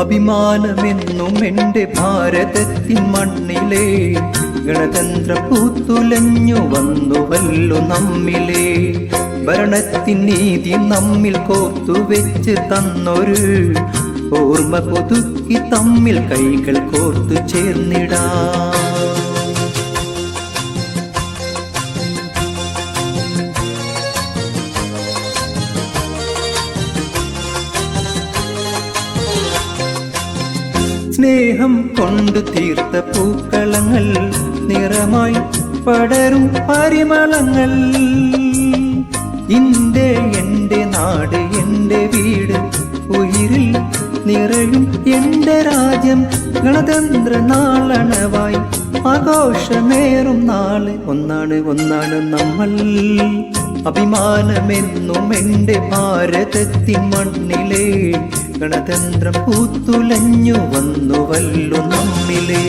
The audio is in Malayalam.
അഭിമാനമെന്നും എന്റെ ഭാരതത്തിൻ മണ്ണിലേ ഗണതന്ത്ര പൂത്തുലഞ്ഞു വന്നുവല്ലോ നമ്മിലേ. ഭരണത്തിൻ നീതി നമ്മിൽ കോർത്തു വെച്ച് തന്നൊരു ഓർമ്മ പുതുക്കി തമ്മിൽ കൈകൾ കോർത്തു ചേർന്നിടാം. സ്നേഹം കൊണ്ട് തീർത്ത പൂക്കളങ്ങൾ നിറമായി പടരും പരിമളങ്ങൾ. ഇന്ത്യ എന്റെ നാട് എന്റെ വീട് ഉയിരിൽ നിറയും എന്റെ രാജ്യം. ഗണതന്ത്ര നാളണവായി ആഘോഷമേറും നാൾ. ഒന്നാണ് ഒന്നാണ് നമ്മൾ. അഭിമാനമെന്നും എന്റെ ഭാരതത്തിൻ മണ്ണിലെ ഗണതന്ത്രം പൂത്തുലഞ്ഞു വന്നുവല്ലോ നമ്മിലേ.